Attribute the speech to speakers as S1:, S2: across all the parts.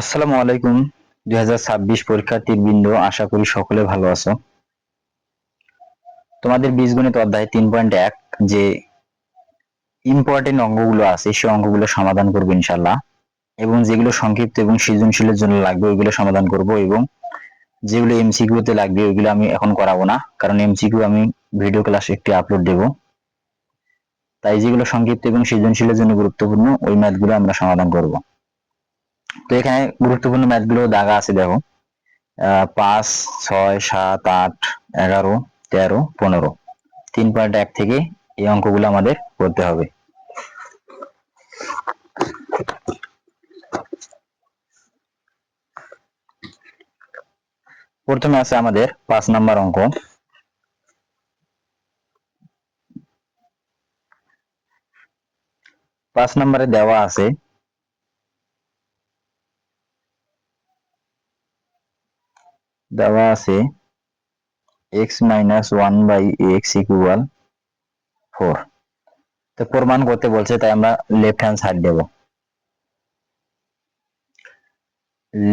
S1: আসসালামু আলাইকুম, দুই হাজার ছাব্বিশ পরীক্ষার্থীর বৃন্দ, আশা করি সকলে ভালো আছো। তোমাদের বীজগণিত অধ্যায় তিন পয়েন্ট এক, যে ইম্পর্টেন্ট অঙ্কগুলো আছে, সেই অঙ্কগুলো সমাধান করব ইনশাল্লাহ এবং যেগুলো সংক্ষিপ্ত এবং সৃজনশীলের জন্য লাগবে, ওইগুলো সমাধান করব এবং যেগুলো এমসিকিউ তে লাগবে, ওইগুলো আমি এখন করাবো না, কারণ এমসিকিউ আমি ভিডিও ক্লাসে একটি আপলোড দেব। তাই যেগুলো সংক্ষিপ্ত এবং সৃজনশীলের জন্য গুরুত্বপূর্ণ, ওই ম্যাথগুলো আমরা সমাধান করব। তো এখানে গুরুত্বপূর্ণ ম্যাথগুলো দাগা আছে, দেখো। পাঁচ, ছয়, সাত, আট, এগারো, তেরো, পনেরো। তিন পয়েন্ট এক থেকে এই অঙ্কগুলো আমাদের করতে হবে। প্রথমে আছে আমাদের পাঁচ নাম্বার অঙ্ক। পাঁচ নম্বরে দেওয়া আছে দেওয়া আছে x minus one by x equal four তো প্রমাণ করতে বলছে, তাই আমরা left hand side Dev.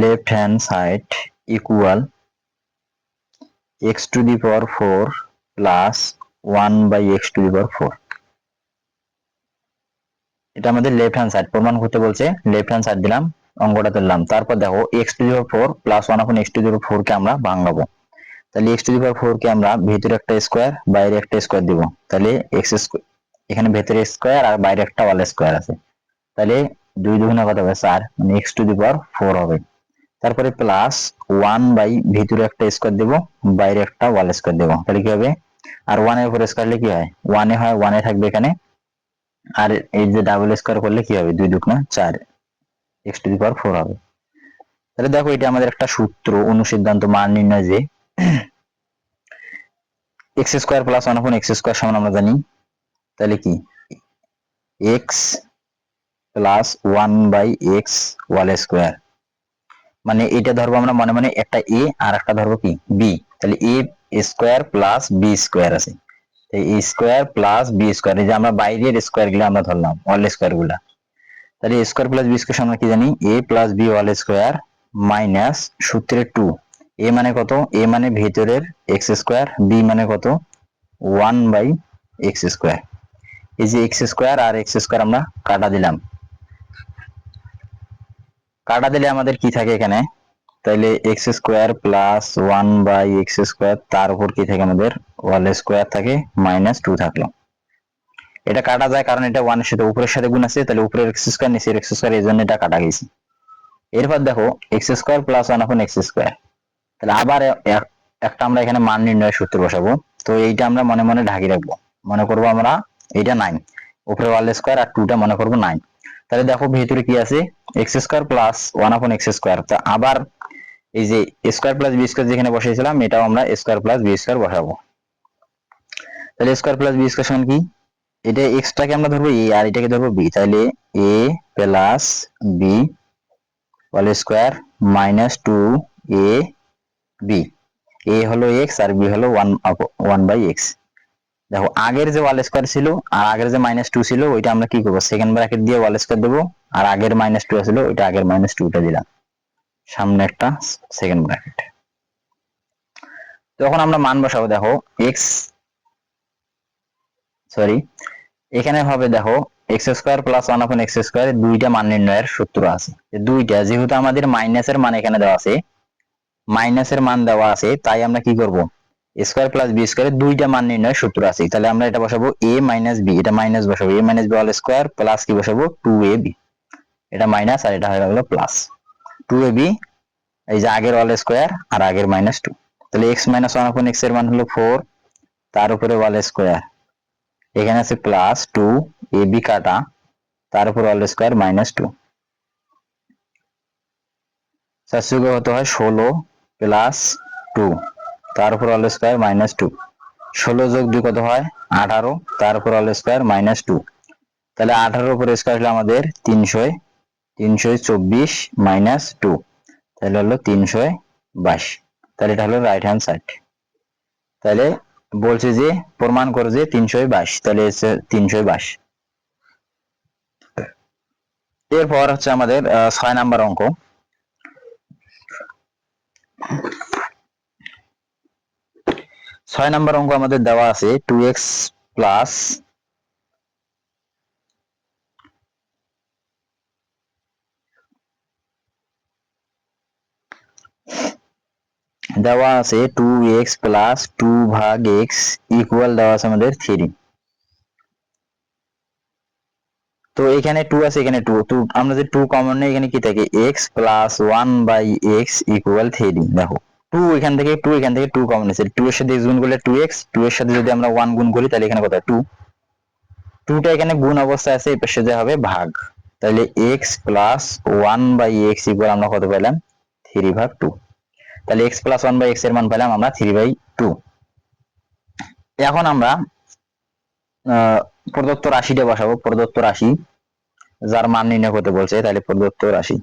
S1: Left hand side equal x to the power four plus one by x to the power four এটা আমাদের লেফট হ্যান্ড সাইড প্রমাণ করতে বলছে লেফট হ্যান্ড সাইড দিলাম। অঙ্কটা তুললাম। তারপর দেখো x to power four plus one upon x to power four কে আমরা ভাঙাবো। তাহলে x to the power four কে আমরা ভিতরে একটা স্কোয়ার বাইরে একটা স্কোয়ার দিব। তাহলে এক্স এখানে ভেতরে স্কোয়ার আর বাইরে একটা ওয়াল স্কোয়ার আছে। তাহলে দুই দুগুণে কত হবে চার? মানে x to the power four হবে। তারপরে প্লাস ওয়ান বাই ভিতরে একটা স্কোয়ার দেব, বাইরে একটা ওয়াল স্কোয়ার দেব। তাহলে কি হবে? আর ওয়ানের উপর স্কোয়ার কি হয়? ওয়ানে হয় ওয়ানে থাকবে এখানে। আর এই যে ডাবল স্কোয়ার করলে কি হবে? দুই দুগুণা চার। X to the power four হবে। তাহলে দেখো এটা আমাদের একটা সূত্র, অনুসিদ্ধান্ত মান নির্ণয় যে x square plus one upon x square সমান আমরা জানি। তাহলে কি? X plus one by x whole square. মানে এটা ধরবো আমরা মনে মনে একটা এ আর একটা ধরবো কি? বি। তাহলে a square plus b square আছে। স্কোয়ার প্লাস বি স্কোয়ার, এই যে আমরা বাইরের স্কোয়ারগুলো আমরা ধরলাম অল স্কোয়ারগুলা তাহলে স্কোয়ার প্লাস বি স্কোয়ার আমরা কি জানি? A plus b all square minus সূত্রের টু এ মানে কত? এ মানে ভেতরের এক্স স্কোয়ার বি মানে কত? ওয়ান বাই এক্স স্কোয়ার এই যে এক্স স্কোয়ার আর এক্স স্কোয়ার আমরা কাটা দিলাম। কাটা দিলে আমাদের কি থাকে এখানে? তাহলে x square plus one by x square তার উপর কি থাকে আমাদের? ওয়াল স্কোয়ার থাকে মাইনাস টু থাকল। এটা কাটা যায় কারণ এটা ওয়ানের সাথে উপরের সাথে গুণ আছে, তাহলে উপরের এক্স স্কোয়ার নিচে এক্স স্কোয়ার এই জন্য এটা কাটা গেছে। এরপর দেখো এক্স স্কোয়ার প্লাস ওয়ান এখন এক্স স্কোয়ার তাহলে আবার একটা আমরা এখানে মান নির্ণয়ের সূত্র বসাবো। তো এইটা আমরা মনে মনে ঢাকি রাখব। মনে করব আমরা এইটা নাইন উপরে ওয়াল স্কোয়ার আর টুটা মনে করব নাইন তাহলে দেখো ভিতরে কি আছে? X square plus one upon x square তা আবার এই যে স্কোয়ার প্লাস বি স্কোয়ার যেখানে বসিয়েছিলাম, এটাও আমরা স্কোয়ার প্লাস বি স্কোয়ার বসাবো। তাহলে স্কোয়ার প্লাস বি স্কোয়ার সমান কি? এটা এক্সটাকে আমরা ধরবো এ আর এটাকে ধরবো বি তাহলে a plus b whole square minus two a b a হলো এক্স আর বি হলো ওয়ান ওয়ান বাই এক্স দেখো, আগের যে ওয়াল স্কোয়ার ছিল আর আগের যে মাইনাস টু ছিল, ওইটা আমরা কি করব? সেকেন্ড ব্র্যাকেট দিয়ে ওয়াল স্কোয়ার দেবো আর আগের মাইনাস টু ছিল ওইটা আগের মাইনাস টুটা দিলাম। সামনে একটা সেকেন্ড ব্র্যাকেট তখন আমরা মান বসাবো। দেখো এক্স সরি এখানে হবে দেখো x square plus one upon x square দুইটা মান নির্ণয়ের সূত্র আছে। দুইটা, যেহেতু আমাদের মাইনাসের মান এখানে দেওয়া আছে মাইনাসের মান দেওয়া আছে, তাই আমরা কি করব? স্কোয়ার প্লাস বি স্কোয়ার দুইটা মান নির্ণয়ের সূত্র আছে। তাহলে আমরা এটা বসাবো এ মাইনাস বি এটা মাইনাস বসাবো a minus b all square plus কি বসাবো? টু এ বি এটা মাইনাস আর এটা হয়ে গেল প্লাস টু এ বি এই যে আগের অল স্কোয়ার আর আগের মাইনাস টু তাহলে এক্স মাইনাস ওয়ান আপন এক্সের মান হলো ফোর তার উপরে অল স্কোয়ার এখানে আছে প্লাস টু এ বি কাটা তার উপর অল স্কোয়ার মাইনাস টু হতে হয় ষোলো প্লাস টু তার উপর অল স্কোয়ার মাইনাস টু ষোলো যোগ দুই কত হয়? আঠারো তার উপর অল স্কোয়ার মাইনাস টু তাহলে আঠারোর উপর স্কোয়ার হলো আমাদের তিনশো তিনশো চব্বিশ মাইনাস টু তাহলে হলো তিনশো বাইশ। তাহলে এটা হলো রাইট হ্যান্ড সাইড তাহলে বলছে যে, প্রমাণ করে যে তিনশোই বাইশ তাহলে হচ্ছে তিনশোই বাইশ এরপর হচ্ছে আমাদের ছয় নাম্বার অঙ্ক। ছয় নাম্বার অঙ্ক আমাদের দেওয়া আছে টু এক্স প্লাস দেওয়া আছে টু এক্স প্লাস টু ভাগ এক্স ইকুয়াল দেওয়া আছে আমাদের থ্রি তো এখানে টু আছে, এখানে টু টু আমরা যে টু কমন নেই, এখানে কি থাকে? X plus one by x equal three দেখো। টু এখান থেকে টু এখান থেকে টু কমন আছে। টু এর সাথে গুণ করলে টু এক্স টু এর সাথে যদি আমরা ওয়ান গুণ করি, তাহলে এখানে কত? টু টুটা এখানে গুণ অবস্থায় আছে এই পাশে যে হবে ভাগ। তাহলে x plus one by x equal আমরা কত পেলাম? থ্রি ভাগ টু তাহলে এক্স প্লাস ওয়ান বাই এর মান পেলাম আমরা থ্রি বাই টু এখন আমরা প্রদত্ত রাশিটা বসাবো, প্রদত্ত রাশি, যার মান নির্ণয় করতে বলছে, তাহলে প্রদত্ত রাশি।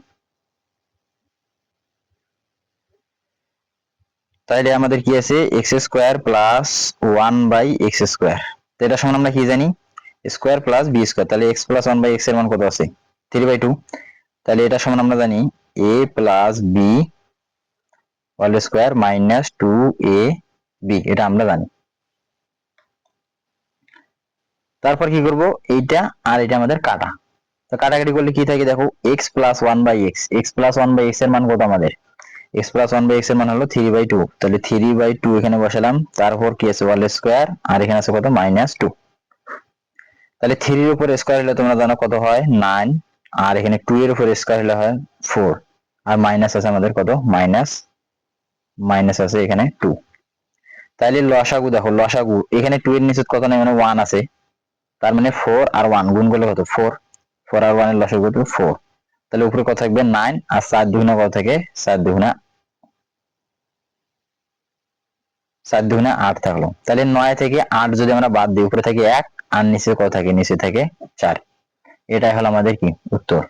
S1: তাহলে আমাদের কি আছে? X square plus one by x square তো এটার সমান আমরা কি জানি? স্কোয়ার প্লাস বি স্কোয়ার তাহলে এক্স প্লাস ওয়ান বাই এক্সের মান কত আছে? থ্রি বাই টু তাহলে এটার সমান আমরা জানি A plus B whole square minus two A B এটা আমরা জানি। তারপর কি করব? এইটা আর এটা আমাদের কাটা। তো কাটাকাটি করলে কি থাকে দেখো? X plus one by x x plus one by এক্সের মান কত আমাদের? এক্স প্লাস ওয়ান বাই এক্সের মান হলো থ্রি বাই টু তাহলে থ্রি বাই টু এখানে বসালাম। তারপর কি আছে? ওয়াল স্কোয়ার আর এখানে আছে কত? মাইনাস টু তাহলে থ্রির উপর স্কোয়ার হলে তোমরা জানো কত হয়? নাইন আর এখানে টু এর উপর স্কোয়ার হলে হয় ফোর আর মাইনাস আছে আমাদের কত? মাইনাস মাইনাস আছে এখানে টু তাহলে লসাগু দেখো, লসাগু, এখানে টু এর নিচে কত নেই মানে ওয়ান আছে। তার মানে ফোর আর ওয়ান গুণ করলে কত? ফোর ফোর আর ওয়ানের লসাগু কত ফোর তাহলে উপরে কত থাকবে? নাইন আর চার দুগুণা কত থাকে? চার দুগুণা চার দুগুণা আট থাকল। তাহলে নয় থেকে আট যদি আমরা বাদ দিই, উপরে থাকে এক আর নিচে কত থাকে? নিচে থাকে চার। এটাই হলো আমাদের কি উত্তর?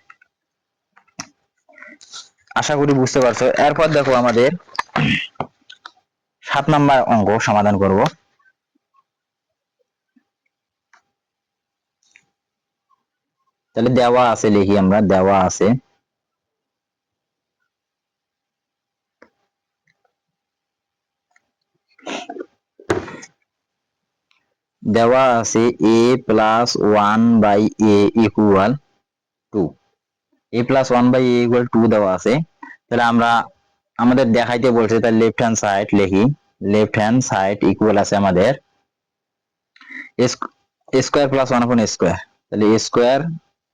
S1: আশা করি বুঝতে পারছ। এরপর দেখো আমাদের সাত নাম্বার অঙ্ক সমাধান করব। তাহলে দেওয়া আছে লিখি আমরা, দেওয়া আছে। দেওয়া আছে A plus one by A equal to A plus one by A equal to দেওয়া আছে। তাহলে আমরা আমাদের দেখাইতে বলছে তাহলে লেফট হ্যান্ড সাইড লিখি। লেফট হ্যান্ড সাইড ইকুয়াল আছে আমাদের square plus one upon square তাহলে square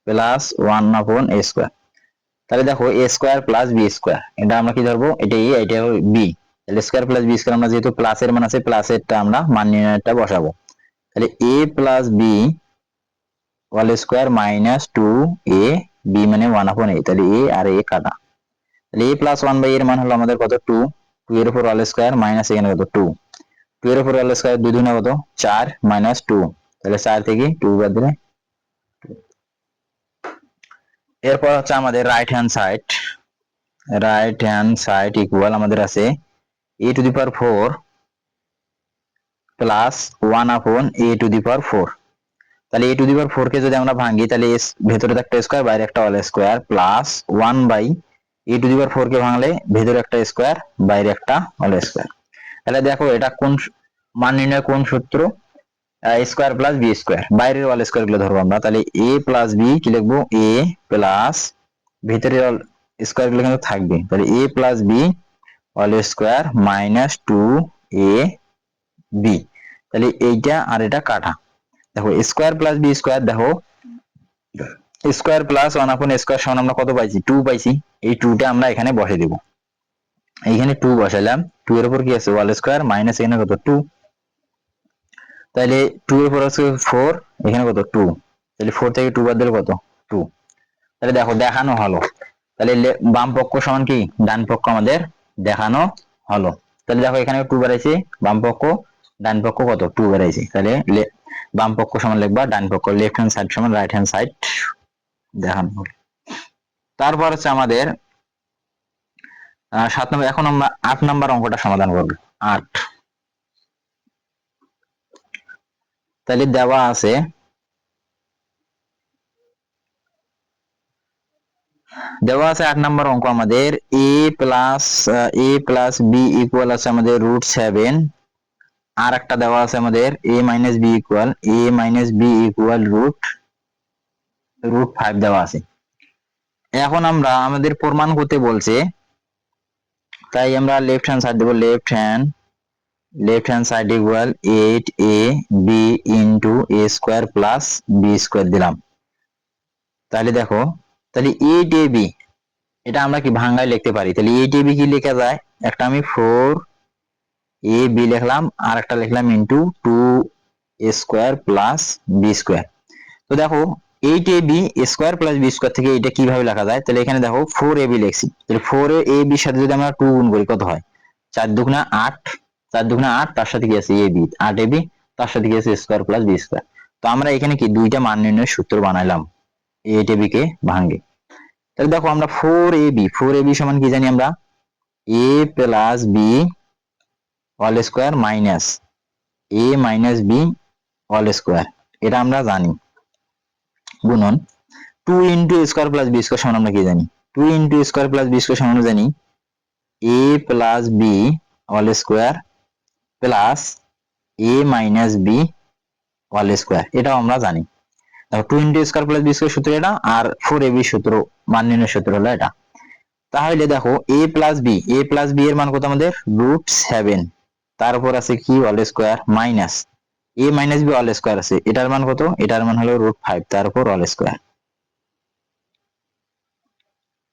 S1: plus one upon square তাহলে দেখো A square plus B square এটা আমরা কি ধরবো? এটা এ এটা বি তাহলে স্কোয়ার প্লাস বি স্কোয়ার আমরা যেহেতু প্লাসের মান আছে প্লাসেরটা আমরা মান নির্ণয়টা বসাবো। তাহলে A plus B whole square minus two A B মানে ওয়ান আপন এ তাহলে এ আর এ কাটা। তাহলে এ প্লাস ওয়ান বাই এর মান হলো আমাদের কত? টু টু এর উপর ওয়াল স্কোয়ার মাইনাস এখানে কত? টু টু এর উপর ওয়াল স্কোয়ার দুই দুগুণে কত? চার মাইনাস টু তাহলে চার থেকে টু বাদ দিলে এরপর হচ্ছে আমাদের right hand side right hand side equal আমাদের আছে A to the power four plus one upon A to the power four তাহলে এ টু দি পাওয়ার ফোর কে যদি আমরা ভাঙি, তাহলে ভেতরে একটা স্কোয়ার বাইরে একটা whole square plus one by A to the four কে ভাঙলে ভেতরে একটা স্কোয়ার বাইরে একটা অল স্কোয়ার তাহলে দেখো এটা কোন মান নির্ণয় কোন সূত্র? স্কোয়ার প্লাস বি স্কোয়ার বাইরের অল স্কোয়ারগুলো ধরবো আমরা। তাহলে এ প্লাস বি কি লিখব? এ প্লাস ভিতরের অল স্কোয়ারগুলো কিন্তু থাকবে। তাহলে A plus B whole square minus two A B তাহলে এইটা আর এটা কাটা। দেখো স্কোয়ার প্লাস বি স্কোয়ার দেখো। Square plus one upon square সমান আমরা কত পাইছি? টু পাইছি। এই টুটা আমরা এখানে বসে দিব। এইখানে টু বসাইলাম। টু এর উপর কি আছে? ওয়াল স্কোয়ার মাইনাস এখানে কত? টু তাহলে টু এর উপর আছে ফোর এখানে কত? টু তাহলে ফোর থেকে টু বাদ দিলে কত? টু তাহলে দেখো, দেখানো হলো। তাহলে বাম পক্ষ সমান কি? ডান পক্ষ আমাদের দেখানো হলো। তাহলে দেখো এখানে টু বেড়াইছে। বাম পক্ষ, ডান পক্ষ কত? টু বেড়াইছে। তাহলে বাম পক্ষ সমান লিখবা, ডান পক্ষ লেফট হ্যান্ড সাইড সমান রাইট হ্যান্ড সাইড দেখানো তারপর হচ্ছে আমাদের সাত নম্বর, এখন আমরা আট নম্বর অঙ্কটা সমাধান করব। আট। তাহলে দেওয়া আছে দেওয়া আছে আট নম্বর অঙ্ক আমাদের A plus A plus B equal আছে আমাদের রুট সেভেন আর একটা দেওয়া আছে আমাদের A minus B equal A minus B equal root root five দেওয়া আছে। এখন আমরা আমাদের প্রমাণ করতে বলছে, তাই আমরা লেফট হ্যান্ড সাইড দেবো। Left hand left hand side equal eight A B into A square plus B square দিলাম। তাহলে দেখো, তাহলে এইট এ বি এটা আমরা কি ভাঙ্গায় লিখতে পারি? তাহলে এইট এ বি কি লেখা যায়? একটা আমি ফোর এ বি লিখলাম, আর একটা লিখলাম into two A square plus B square তো দেখো eight A B square plus B square থেকে এটা কীভাবে লেখা যায়? তাহলে এখানে দেখো ফোর এ বি লিখছি। তাহলে ফোর এ বির সাথে যদি আমরা টু গুণ করি, কত হয়? চার দুগুণা আট, চার দুগুণা আট, তার সাথে কি আছে? A B. আট এ বি, তার সাথে কি আছে? Square plus B square. তো আমরা এখানে কি দুইটা মান নির্ণয়ের সূত্র বানাইলাম, এইট এ বি কে ভাঙ্গে তাহলে দেখো আমরা four A B four A B সমান কি জানি আমরা? A plus B whole square minus A minus B whole square. এটা আমরা জানি। গুণন two into square plus B square সমান আমরা কি জানি? Two into square plus B square সমান আমরা জানি A plus B whole square plus A minus B whole square এটাও আমরা জানি। Two into square plus B square সূত্র এটা আর ফোর এ বি সূত্র, মান নির্ণয় সূত্র হলো এটা। তাহলে দেখো A plus B A plus B এর মান কত আমাদের? রুট সেভেন তারপর আছে কি? Whole square minus A minus B whole square আছে। এটার মান কত? এটার মান হলো রুট ফাইভ তার উপর অল স্কোয়ার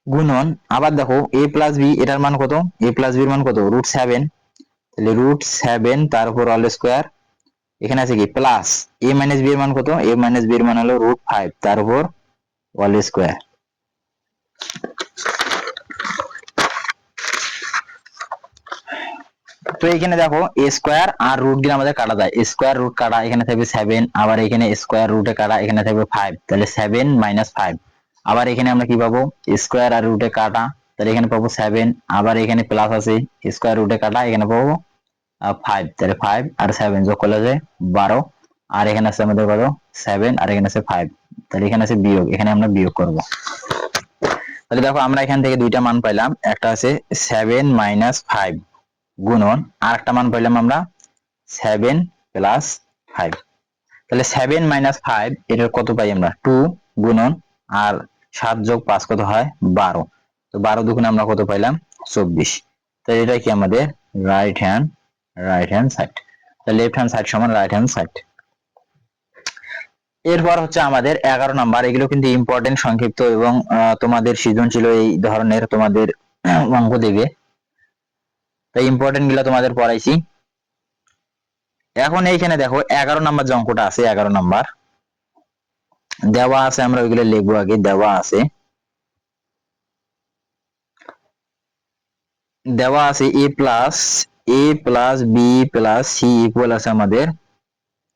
S1: গুণন, আবার দেখো এ প্লাস বি এটার মান কত? এ প্লাস বির মান কত? রুট সেভেন তাহলে রুট সেভেন তার উপর অল স্কোয়ার এখানে আছে কি? প্লাস এ মাইনাস বি এর মান কত? এ মাইনাস বি এর মান হলো রুট ফাইভ তার উপর অল স্কোয়ার তো এখানে দেখো এ স্কোয়ার আর রুট দিয়ে আমাদের কাটা যায়। স্কোয়ার রুট কাটা এখানে থাকবে সেভেন আবার এখানে স্কোয়ার রুটে কাটা এখানে থাকবে ফাইভ তাহলে সেভেন মাইনাস ফাইভ আবার এখানে আমরা কি পাবো? স্কোয়ার আর রুটে কাটা, তাহলে এখানে পাবো সেভেন আবার এখানে প্লাস আছে। স্কোয়ার রুটে কাটা, এখানে পাবো ফাইভ তাহলে ফাইভ আর সেভেন যোগ করলে বারো। আর এখানে আছে আমাদের কত? সেভেন আর এখানে আছে ফাইভ তাহলে এখানে আছে বিয়োগ, এখানে আমরা বিয়োগ করব। তাহলে দেখো আমরা এখান থেকে দুইটা মান পাইলাম, একটা আছে সেভেন মাইনাস ফাইভ গুণন আর একটা মান পাইলাম আমরা সেভেন প্লাস ফাইভ তাহলে সেভেন মাইনাস ফাইভ এটার কত পাই আমরা? টু গুণন, আর সাত যোগ পাঁচ কত হয়? বারো। তো বারো দুগুণে আমরা কত পাইলাম? চব্বিশ। তাহলে এটা কি আমাদের? Right hand right hand side তাহলে লেফট হ্যান্ড সাইড সমান রাইট হ্যান্ড সাইড এরপর হচ্ছে আমাদের এগারো নাম্বার। এগুলো কিন্তু ইম্পর্টেন্ট সংক্ষিপ্ত এবং তোমাদের সৃজনশীল এই ধরনের তোমাদের অঙ্ক দেবে। তাই ইম্পর্টেন্টগুলো তোমাদের পড়াইছি। এখন এইখানে দেখো, এগারো নাম্বার যে অঙ্কটা আছে, এগারো নাম্বার। দেওয়া আছে, আমরা ওইগুলো লিখব আগে, দেওয়া আছে। দেওয়া আছে A plus A plus B plus C equal আছে আমাদের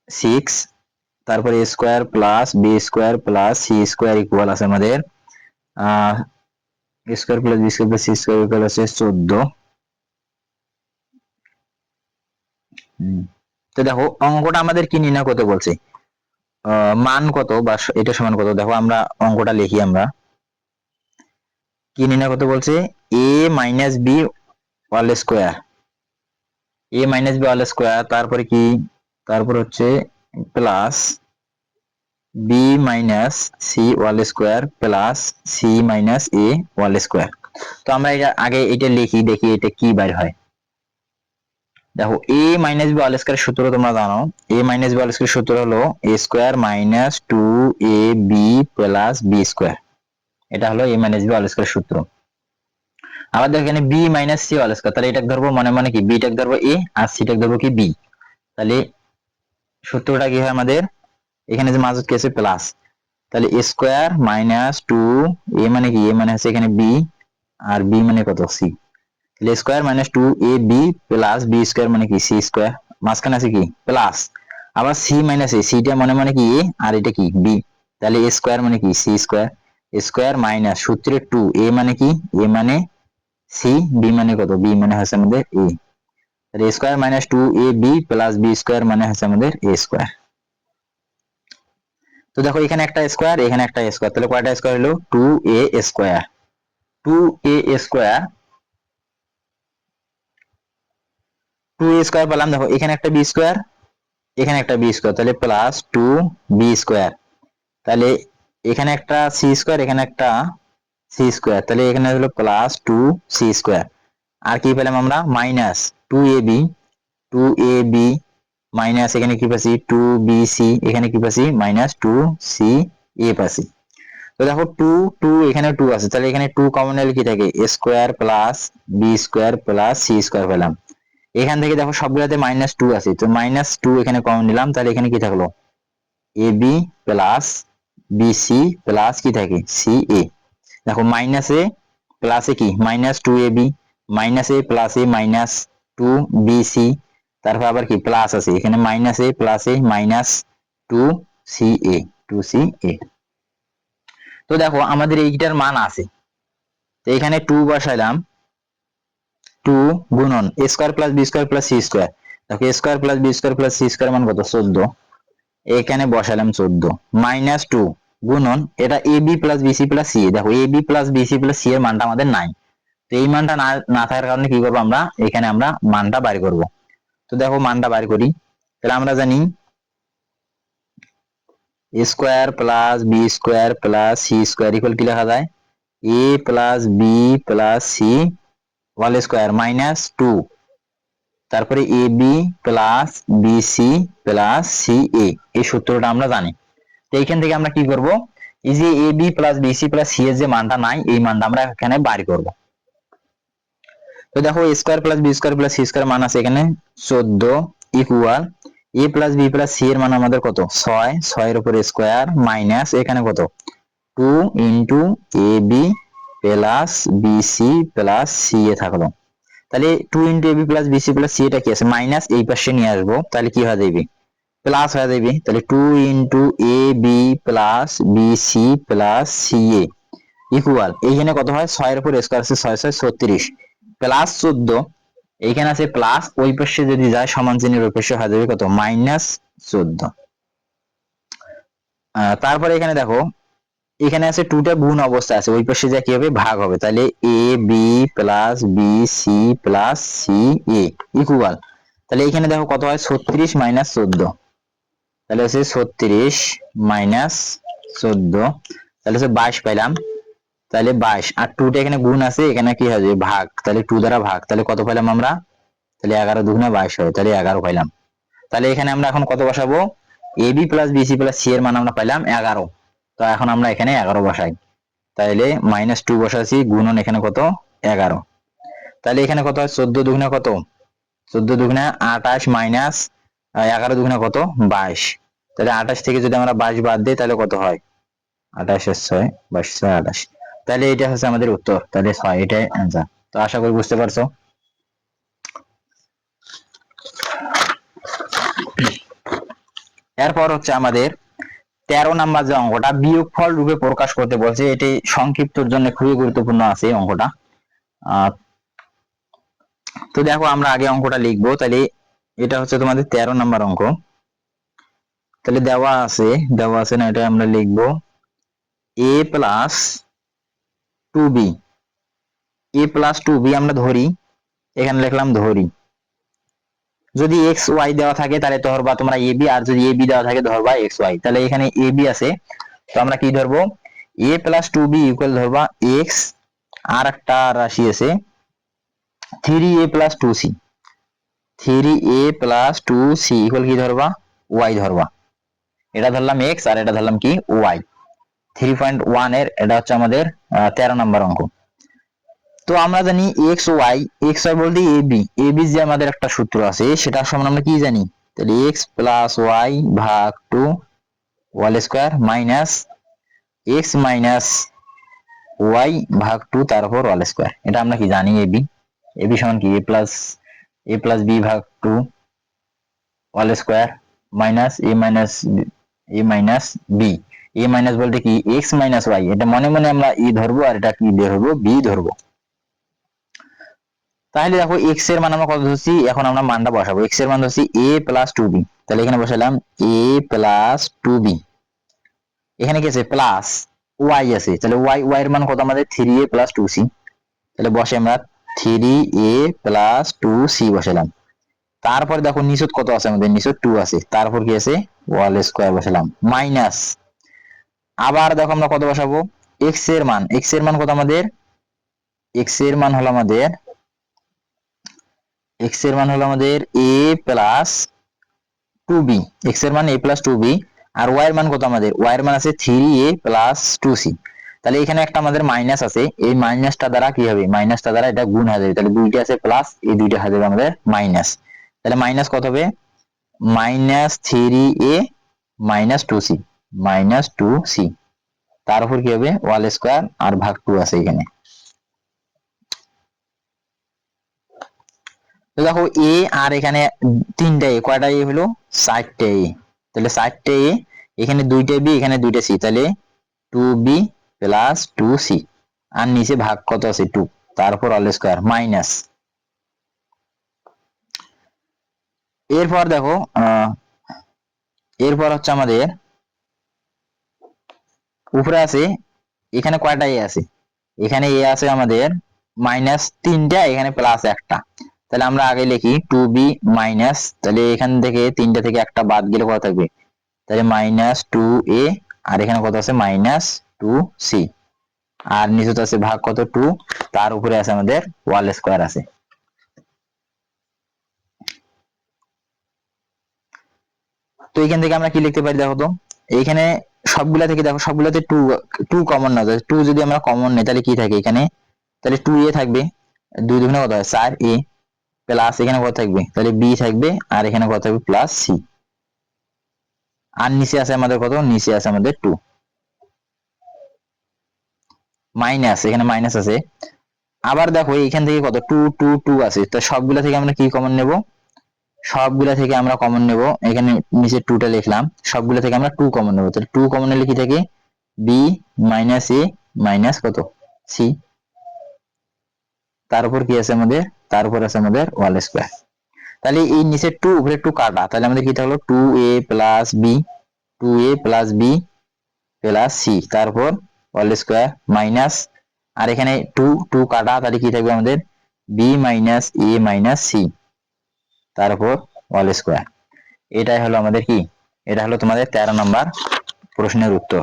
S1: সিক্স তারপরে A square plus B square plus C square equal আছে আমাদের, আহ square plus B square plus C square equal আছে চোদ্দ। তো দেখো, অঙ্কটা আমাদের কি নির্ণয় করতে বলছে? মান কত বা এটা সমান কত? দেখো, আমরা অঙ্কটা লিখি আমরা। কি নির্ণয় করতে বলছে? A minus B whole square A minus B whole square তারপরে কি? তারপর হচ্ছে plus B minus C whole square plus C minus A whole square তো আমরা এটা আগে এটা লিখি, দেখি এটা কি বাইর হয়। দেখো A minus B whole square সূত্র তোমরা জানো। A minus B whole square সূত্র হলো A square minus two A B plus B square এটা হলো A minus B whole square সূত্র। আবার দেখো এখানে B minus C whole square তাহলে এটাকে ধরবো মানে মনে কি? বিটাকে ধরবো এ আর সিটাকে ধরবো কি বি তাহলে সূত্রটা কি হয় আমাদের? এখানে যে মাঝে আছে? প্লাস তাহলে A square minus two A মানে কি? এ মানে হচ্ছে এখানে বি আর বি মানে কত? সি তাহলে square minus two A B plus B square মানে কি? সি স্কোয়ার মাঝখানে আছে কি? প্লাস আবার সি মাইনাস এ সিটা মানে মানে কি এ আর এটা কি? বি তাহলে এ স্কোয়ার মানে কি? সি স্কোয়ার স্কোয়ার মাইনাস সূত্রে টু এ মানে কি? এ মানে সি বি মানে কত? বি মানে হচ্ছে আমাদের এ তাহলে square minus two A B plus B square মানে হচ্ছে আমাদের এ স্কোয়ার তো দেখো, এখানে একটা স্কোয়ার এখানে একটা স্কোয়ার তাহলে কয়টা স্কোয়ার হলো? Two A square two A square two A square পেলাম দেখো, এখানে একটা বি স্কোয়ার এখানে একটা বি স্কোয়ার তাহলে প্লাস টু বি স্কোয়ার তাহলে এখানে একটা সি স্কোয়ার এখানে একটা সি স্কোয়ার তাহলে এখানে হলো প্লাস টু সি স্কোয়ার আর কি পেলাম আমরা? Minus two A B two A B minus এখানে কি পাচ্ছি? টু বি সি এখানে কি পাচ্ছি? মাইনাস টু সি এ পাচ্ছি। তো দেখো টু টু এখানে টু আছে। তাহলে এখানে টু কমন হলে কি থাকে? A square plus B square plus C square পেলাম। এখান থেকে দেখো সবগুলোতে মাইনাস টু আছে। তো মাইনাস টু এখানে কমন নিলাম, তাহলে এখানে কি থাকল? A B plus B C plus কি থাকে? সি এ দেখো মাইনাসে প্লাসে কি? Minus two A B minus A plus A minus two B C তারপর আবার কি? প্লাস আছে। এখানে minus A plus A minus two C A two C A তো দেখো আমাদের এইটার মান আছে। তো এখানে টু বসাইলাম। টু গুণন A square plus B square plus C square দেখো A square plus B square plus C square মান কত? চোদ্দ। এখানে বসালাম চোদ্দ। মাইনাস টু গুণন, এটা A B plus B C plus C দেখো A B plus B C plus C এর মানটা আমাদের নাই। তো এই মানটা না থাকার কারণে কি করব আমরা? এখানে আমরা মানটা বাড়ি করব। তো দেখো, মানটা বাড়ি করি। তাহলে আমরা জানি square plus B square plus C square equal কি লেখা যায়? A plus B plus C whole square minus two. তারপরে A B plus B C plus C A. এই সূত্রটা আমরা জানি। তো এইখান থেকে আমরা কি করব? এই যে A B plus B C plus C এর যে মানটা নাই, এই মানটা আমরা এখানে বাড়ি করব। তো দেখো, A square plus B square plus C square মান আছে এখানে চোদ্দ equal A plus B plus C এর মান আমাদের কত? ছয়। ছয়ের উপরে স্কোয়ার মাইনাস এখানে কত? Two into A B plus B C plus C A থাকল। তাহলে two into A B plus B C plus C এটা কি আছে? মাইনাস এই পাশে নিয়ে আসব, তাহলে কি হয়ে যাবে? প্লাস হয়ে যাবে। তাহলে two into A B plus B C plus C A equal এইখানে কত হয়? ছয়ের উপর স্কোয়ার আছে ছয় ছয়, ছত্রিশ। প্লাস চোদ্দ, এইখানে আছে প্লাস ওই পাশে যদি যায়, সমান চিহ্নের ওই পাশে হয়ে যাবে কত? মাইনাস চোদ্দ। তারপরে এখানে দেখো এখানে আছে টুটা গুণ অবস্থা আছে, ওই পাশে যা কি হবে? ভাগ হবে। তাহলে A B plus B C plus C A equal তাহলে এখানে দেখো কত হয়? ছত্রিশ মাইনাস চোদ্দ। তাহলে হচ্ছে ছত্রিশ মাইনাস চোদ্দ। তাহলে হচ্ছে বাইশ পাইলাম। তাহলে বাইশ। আর টুটা এখানে গুণ আছে, এখানে কি হবে? ভাগ। তাহলে টু দ্বারা ভাগ। তাহলে কত পাইলাম আমরা? তাহলে এগারো দুগুণে বাইশ হবে। তাহলে এগারো পাইলাম। তাহলে এখানে আমরা এখন কত বসাবো? A B plus B C plus C এর মান আমরা পাইলাম এগারো। তো এখন আমরা এখানে এগারো বসাই। তাইলে মাইনাস টু বসাচ্ছি, গুণন এখানে কত? এগারো। তাহলে এখানে কত হয়? চোদ্দ দুগুণে কত? চোদ্দ দুগুণে আঠাশ মাইনাস এগারো দুগুণে কত? বাইশ। তাহলে আঠাশ থেকে যদি আমরা বাইশ বাদ দিই তাহলে কত হয়? আঠাশ ছয়, বাইশ ছয়, আঠাশ। তাহলে এটা হচ্ছে আমাদের উত্তর। তাহলে ছয়, এটাই অ্যান্সার তো আশা করি বুঝতে পারছ? এরপর হচ্ছে আমাদের তেরো নাম্বার যে অঙ্কটা বিয়োগফল রূপে প্রকাশ করতে বলছে, এটি সংক্ষিপ্তর জন্য খুবই গুরুত্বপূর্ণ আছে এই অঙ্কটা। তো দেখো আমরা আগে অঙ্কটা লিখব, তাহলে এটা হচ্ছে তোমাদের তেরো নাম্বার অঙ্ক। তাহলে দেওয়া আছে দেওয়া আছে না, এটা আমরা লিখব। A plus two B, A plus two B আমরা ধরি, এখানে লিখলাম ধরি। যদি এক্স ওয়াই দেওয়া থাকে, তাহলে ধরবা তোমরা এ বি আর যদি এ বি দেওয়া থাকে, ধরবা এক্স ওয়াই তাহলে এখানে এ বি আছে। তো আমরা কি ধরবো? A plus two B equal ধরবা এক্স আর একটা রাশি আছে। Three A plus two C three A plus two C equal কি ধরবা? ওয়াই ধরবা। এটা ধরলাম এক্স আর এটা ধরলাম কি? ওয়াই থ্রি পয়েন্ট ওয়ানের, এটা হচ্ছে আমাদের তেরো নম্বর অঙ্ক। তো আমরা জানি এক্স ওয়াই এক্স ওয়াই বলতে এ বি এ বি যে আমাদের একটা সূত্র আছে, সেটার সমান আমরা কি জানি? তাহলে এক্স প্লাস ওয়াই ভাগ two whole square minus X minus Y ভাগ টু তারপর ওয়াল স্কোয়ার এটা আমরা কি জানি? এ বি এ বি সমান কি? A plus A plus B ভাগ two whole square minus A minus A minus B A minus বলতে কি? এক্স মাইনাস ওয়াই এটা মনে মনে আমরা ই ধরবো, আর এটা কি ধরবো? বি ধরবো। তাহলে দেখো এক্সের মান আমরা কত ধরছি? এখন আমরা মানটা বসাবো। এক্সের মান ধরছি এ প্লাস টু বি তাহলে এখানে বসালাম এ প্লাস টু বি এখানে কি আছে? প্লাস ওয়াই আছে। তাহলে ওয়াই ওয়াই এর মান কত আমাদের? Three A plus two C তাহলে বসে আমরা three A plus two C বসালাম। তারপর দেখো নিচত কত আছে আমাদের? নিচত টু আছে। তারপর কি আছে? ওয়াল স্কোয়ার বসালাম। মাইনাস আবার দেখো আমরা কত বসাবো? এক্সের মান। এক্সের মান কত আমাদের? এক্সের মান হলো আমাদের এক্সের মান হলো আমাদের এ প্লাস টু বি এক্সের মান এ প্লাস টু বি আর ওয়াই এর মান কত আমাদের? ওয়াই এর মান আছে three A plus two C তাহলে এখানে একটা আমাদের মাইনাস আছে। এই মাইনাসটা দ্বারা কি হবে? মাইনাসটা দ্বারা এটা গুণ হয়ে যাবে। তাহলে দুইটা আছে প্লাস এই দুইটা হয়ে যাবে আমাদের মাইনাস তাহলে মাইনাস কত হবে? Minus three A minus two C minus two C তার উপর কি হবে? ওয়াল স্কোয়ার আর ভাগ টু আছে এখানে। দেখো এ আর এখানে তিনটা এ কয়টা এ হলো? চারটে এ তাহলে চারটে এ এখানে দুইটা বি এখানে দুইটা সি তাহলে two B plus two C আর নিচে ভাগ কত আছে? টু তারপর অল স্কোয়ার মাইনাস এরপর দেখো এরপর হচ্ছে আমাদের উপরে আছে, এখানে কয়টা এ আছে? এখানে এ আছে আমাদের মাইনাস তিনটা, এখানে প্লাস একটা। তাহলে আমরা আগে লিখি টু বি মাইনাস তাহলে এখান থেকে তিনটা থেকে একটা বাদ গেলে কত থাকবে? তাহলে মাইনাস টু এ আর এখানে কত আছে? মাইনাস টু সি আর নিচে আছে ভাগ কত? টু তার উপরে আছে আমাদের ওয়াল স্কোয়ার আছে। তো এখান থেকে আমরা কি লিখতে পারি দেখো তো? এইখানে সবগুলা থেকে দেখো, সবগুলাতে টু টু কমন না টু যদি আমরা কমন নেই, তাহলে কি থাকে এখানে? তাহলে টু এ থাকবে। দুই দুগুণে কত হয়? চার এ প্লাস এখানে কত থাকবে? তাহলে বি থাকবে আর এখানে কত থাকবে? প্লাস সি আর নিচে আছে আমাদের কত? নিচে আছে আমাদের টু মাইনাস এখানে মাইনাস আছে। আবার দেখো এখান থেকে কত? টু টু টু আছে। তো সবগুলা থেকে আমরা কি কমন নেব? সবগুলা থেকে আমরা কমন নেব। এখানে নিচে টুটা লিখলাম। সবগুলা থেকে আমরা টু কমন নেব। তাহলে টু কমন নিলে কি থাকে? বি মাইনাস এ মাইনাস কত? সি তার উপর কি আছে আমাদের? তার উপর আছে আমাদের ওয়াল স্কোয়ার। তাহলে এই নিচে টু উপরে টু কাটা। তাহলে আমাদের কি থাকল? Two A plus B two A plus B plus C তারপর অল স্কোয়ার মাইনাস আর এখানে টু টু কাটা। তাহলে কি থাকবে আমাদের? B minus A minus C তারপর অল স্কোয়ার। এটাই হলো আমাদের কি? এটা হলো তোমাদের তেরো নম্বর প্রশ্নের উত্তর।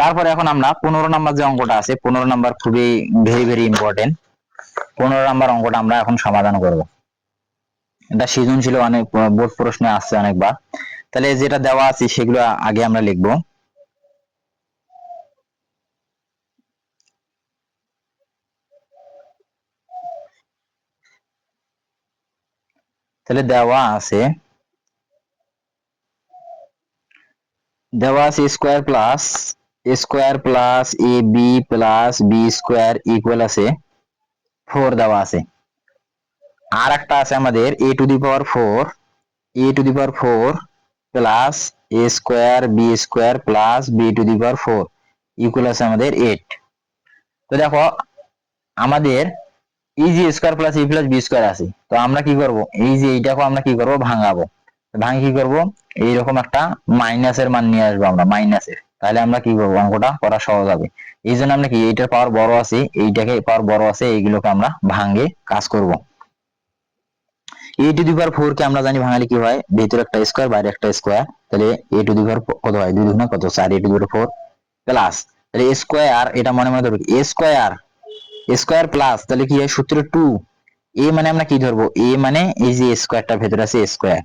S1: তারপরে এখন আমরা পনেরো নাম্বার যে অঙ্কটা আছে, পনেরো নাম্বার খুবই ভেরি ভেরি ইম্পর্টেন্ট পনেরো নাম্বার অঙ্কটা আমরা এখন সমাধান করব। এটা সৃজনশীল অনেক, বোর্ড প্রশ্নে আসছে অনেকবার। তাহলে যেটা দেওয়া আছে সেগুলো আগে আমরা লিখব। তাহলে দেওয়া আছে দেওয়া আছে square plus square plus A B plus B square equal আছে ফোর দেওয়া আছে। আর একটা আছে আমাদের A to the power four A to the power four plus A square B square plus B to the power four equal আছে আমাদের eight তো দেখো, আমাদের এই যে square plus A plus B square আছে। তো আমরা কি করব? এই যে এইটাকে আমরা কি করব? ভাঙাবো। ভাঙে কি করব? এইরকম একটা মাইনাসের মান নিয়ে আসব আমরা মাইনাসের তাহলে আমরা কি করব? অঙ্কটা করা সহজ হবে। এই জন্য আমরা কি এইটার পাওয়ার বড় আছে, এইটাকে পাওয়ার বড় আছে, এইগুলোকে আমরা ভাঙে কাজ করব। এ টু দি পাওয়ার ফোর কে আমরা জানি ভাঙালে কি হয়? ভেতরে একটা স্কোয়ার বাইরে একটা স্কোয়ার তাহলে এ টু দি পাওয়ার কত হয়? দুই দুগুণে কত? চার। A to the power four plus তাহলে স্কোয়ার এটা মনে মনে ধরবো এ স্কোয়ার স্কোয়ার প্লাস তাহলে কি হয়? সূত্র টু এ মানে আমরা কি ধরবো? এ মানে এই যে স্কোয়ারটা ভেতরে আছে স্কোয়ার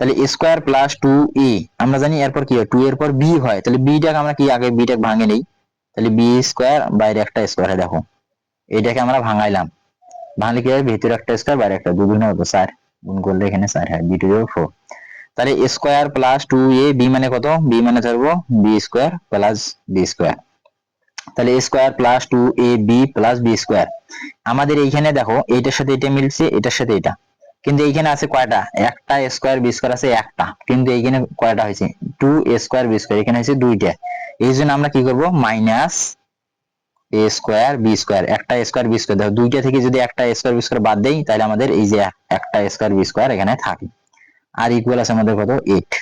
S1: তাহলে স্কোয়ার প্লাস টু এ আমরা জানি এরপর কি হয়? টু এর পর বি হয়। তাহলে বিটাকে আমরা কি আগে বিটাকে ভাঙে নেই? তাহলে বি স্কোয়ার বাইরে একটা স্কোয়ার দেখো। এইটাকে আমরা ভাঙাইলাম। ভাঙলে কি হয়? ভেতরে একটা স্কোয়ার বাইরে একটা। দুগুণ হতো চার। গুণ করলে এখানে চার হয় বি টু ফোর তাহলে square plus two A B মানে কত? বি মানে ধরবো B square plus B square তাহলে square plus two A B plus B square আমাদের এইখানে দেখো, এইটার সাথে এটা মিলছে, এটার সাথে এটা। কিন্তু এইখানে আছে কয়টা? একটা স্কোয়ার বি স্কোয়ার আছে, একটা। কিন্তু এইখানে কয়টা হয়েছে? টু স্কোয়ার বি স্কোয়ার এখানে হয়েছে দুইটা। এই জন্য আমরা কি করব? Minus A square B square একটা স্কোয়ার বি স্কোয়ার দেখো, দুইটা থেকে যদি একটা স্কোয়ার বি স্কোয়ার বাদ দেই, তাহলে আমাদের এই যে একটা স্কোয়ার বি স্কোয়ার এখানে থাকে। আর ইকুয়াল আছে আমাদের কত? এইট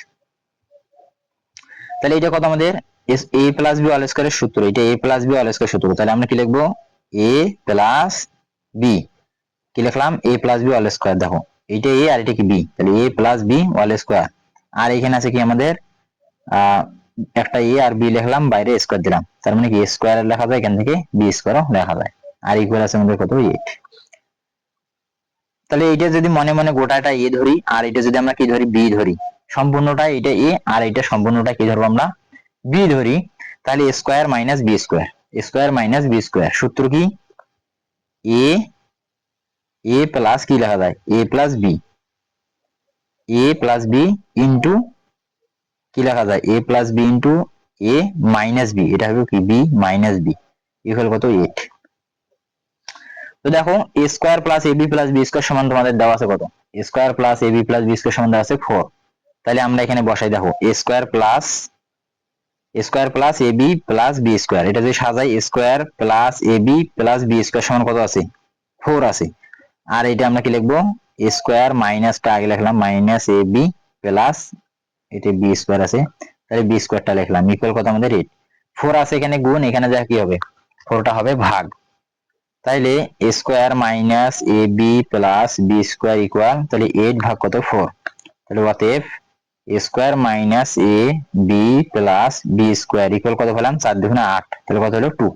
S1: তাহলে এটা কত আমাদের? এ প্লাস বি অল স্কোয়ারের সূত্র। এটা A plus B all square সূত্র। তাহলে আমরা কি লিখব? এ প্লাস বি কি লিখলাম? A plus B all square দেখো। এটা এ আর এটা কি বি তাহলে A plus B all square আর এখানে আছে কি আমাদের? একটা এ আর বি লিখলাম, বাইরে স্কোয়ার দিলাম। তার মানে কি? এ স্কোয়ার লেখা যায়, এখান থেকে বি স্কোয়ারও লেখা যায়। আর ইকুয়াল আছে আমাদের কত? এইট তাহলে এইটা যদি মনে মনে গোটাটা এ ধরি, আর এটা যদি আমরা কি ধরি? বি ধরি। সম্পূর্ণটা এটা এ আর এটা সম্পূর্ণটা কি ধরবো আমরা? বি ধরি। তাহলে A square minus B square square minus B square সূত্র কি? এ এ প্লাস কি লেখা যায়? A plus B A plus B into কি লেখা যায়? A plus B into A minus B এটা হবে কি? বি মাইনাস বি ইকুয়াল কত? এইট তো দেখো A square plus A B plus B square সমান তোমাদের দেওয়া আছে কত? A square plus A B plus B square সমান দেওয়া আছে ফোর তাহলে আমরা এখানে বসাই, দেখো A square plus square plus A B plus B square এটা যদি সাজাই square plus A B plus B square সমান কত আছে? ফোর আছে। আর এটা আমরা কি লিখব? স্কোয়ার মাইনাসটা আগে লিখলাম মাইনাস এ বি প্লাস এটা বি স্কোয়ার আছে। তাহলে বি স্কোয়ারটা লিখলাম ইকুয়াল কত আমাদের এইট ফোর আছে এখানে গুণ, এখানে যা কি হবে? ফোরটা হবে ভাগ। তাইলে square minus A B plus B square equal তাহলে এইট ভাগ কত? ফোর তাহলে অতএব square minus A B plus B square equal কত পেলাম? চার দুগুণে আট। তাহলে কত হলো টু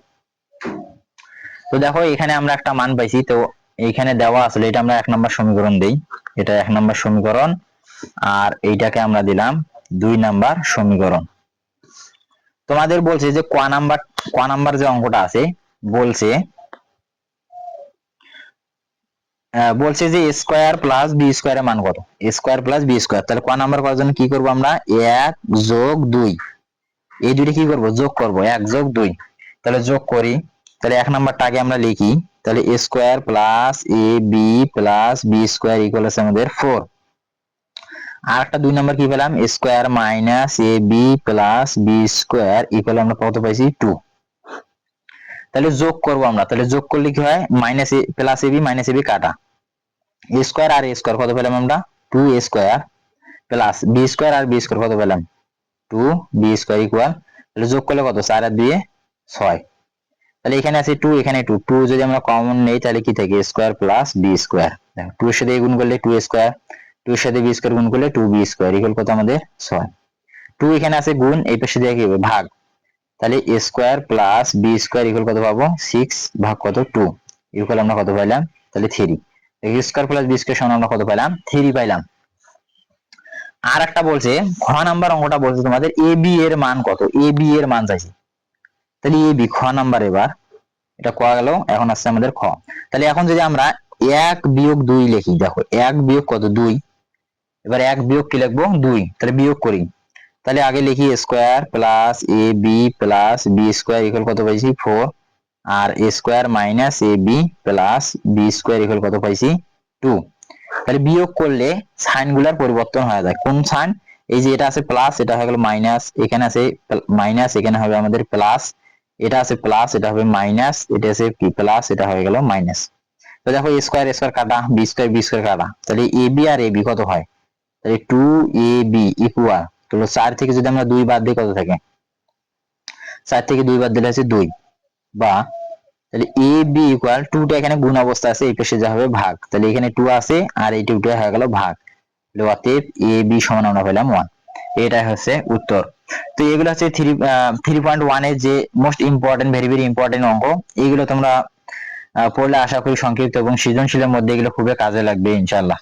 S1: তো দেখো, এখানে আমরা একটা মান পাইছি, তো এইখানে দেওয়া আসলে এটা আমরা এক নম্বর সমীকরণ দেই। এটা এক নম্বর সমীকরণ, আর এইটাকে আমরা দিলাম দুই নাম্বার সমীকরণ। তোমাদের বলছে যে ক নাম্বার ক নাম্বার যে অঙ্কটা আছে, বলছে বলছে যে স্কোয়ার প্লাস বি স্কোয়ারের মান কত? Square plus B square. তাহলে ক নাম্বার করার জন্য কি করব আমরা? এক যোগ দুই। এই দুইটা কি করব? যোগ করব। এক যোগ দুই। তাহলে যোগ করি। তাহলে এক নাম্বারটা আগে আমরা লিখি তাহলে A square plus A B plus B square equal আছে আমাদের ফোর আর একটা দুই নাম্বার কি পেলাম? Square minus A B plus B square equal আমরা কত পাইছি? টু তাহলে যোগ করব আমরা। তাহলে যোগ করলে কি হয়? Minus A plus A B minus A B কাটা। এ স্কোয়ার আর এ স্কোয়ার কত পেলাম আমরা? Two A square plus B square R B square কত পেলাম? টু বি স্কোয়ার ইকুয়াল তাহলে যোগ করলে কত? চার আর দুয়ে ছয়। তাহলে এখানে আছে টু এখানে টু টু যদি আমরা কমন নেই, তাহলে কি থাকে? Square plus B square two এর সাথে গুণ করলে টু স্কোয়ার টু এর সাথে বি স্কোয়ার গুণ করলে টু বি স্কোয়ার ইকুয়াল কত আমাদের? ছয়। টু এখানে আছে গুণ, এই পাশে দিয়ে কি হবে? ভাগ। তাহলে square plus B square equal কত পাবো? সিক্স ভাগ কত? টু ইকুয়াল আমরা কত পাইলাম? তাহলে three square plus B square আমরা কত পাইলাম? থ্রি পাইলাম। আর একটা বলছে খ নাম্বার অঙ্কটা বলছে তোমাদের এ বি এর মান কত? এ বি এর মান চাইছে। তাহলে এ বি খ নাম্বার এবার, এটা ক গেল? এখন আসছে আমাদের খ। তাহলে এখন যদি আমরা এক বিয়োগ দুই লিখি, দেখো, এক বিয়োগ কত? দুই। এবার এক বিয়োগ কি লিখব? দুই। তাহলে বিয়োগ করি। তাহলে আগে লিখি square plus A B plus B square equal কত পাইছি? Four R A square minus A B plus B square equal কত পাইছি? টু তাহলে বিয়োগ করলে সাইনগুলার পরিবর্তন হয়ে যায়। কোন সাইন এই যে এটা আছে প্লাস এটা হয়ে গেল মাইনাস এখানে আছে মাইনাস এখানে হবে আমাদের প্লাস এটা আছে প্লাস এটা হবে মাইনাস এটা আছে কি প্লাস এটা হয়ে গেল মাইনাস তো দেখো এ স্কোয়ার স্কোয়ার কাটা বি স্কোয়ার বি স্কোয়ার কাটা। তাহলে A B R A B কত হয়? তাহলে টু এ বি ইকুয়াল তাহলে চার থেকে যদি আমরা দুই বাদ দিই, কত থাকে? চার থেকে দুই বাদ দিলে আছে দুই। বা, তাহলে এ বি ইকুয়াল টুটা এখানে গুণ অবস্থা আছে, এই পাশে যা হবে ভাগ। তাহলে এখানে টু আছে, আর এই টুটা হয়ে গেল ভাগ। অতএব এ বি সমান আমরা পেলাম ওয়ান এটাই হচ্ছে উত্তর। তো এগুলো হচ্ছে থ্রি থ্রি পয়েন্ট ওয়ানের যে most important very very important অঙ্ক, এগুলো তোমরা পড়লে আশা করি সংক্ষিপ্ত এবং সৃজনশীলের মধ্যে এগুলো খুবই কাজে লাগবে ইনশাল্লাহ